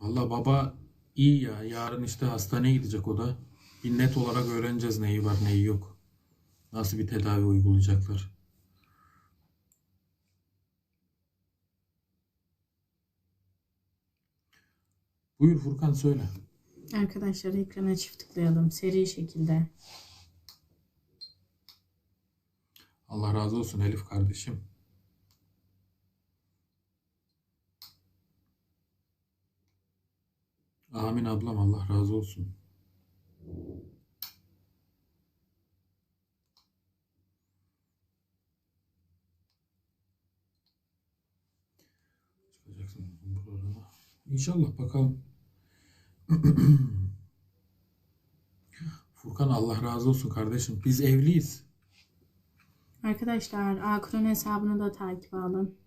Valla baba iyi ya. Yarın işte hastaneye gidecek o da. Bir net olarak öğreneceğiz neyi var neyi yok. Nasıl bir tedavi uygulayacaklar. Buyur Furkan söyle. Arkadaşlar ekrana çift tıklayalım seri şekilde. Allah razı olsun Elif kardeşim. Amin ablam Allah razı olsun. Çıkacaksın bu programa. İnşallah bakalım. Furkan Allah razı olsun kardeşim. Biz evliyiz. Arkadaşlar Akrun hesabını da takip alın.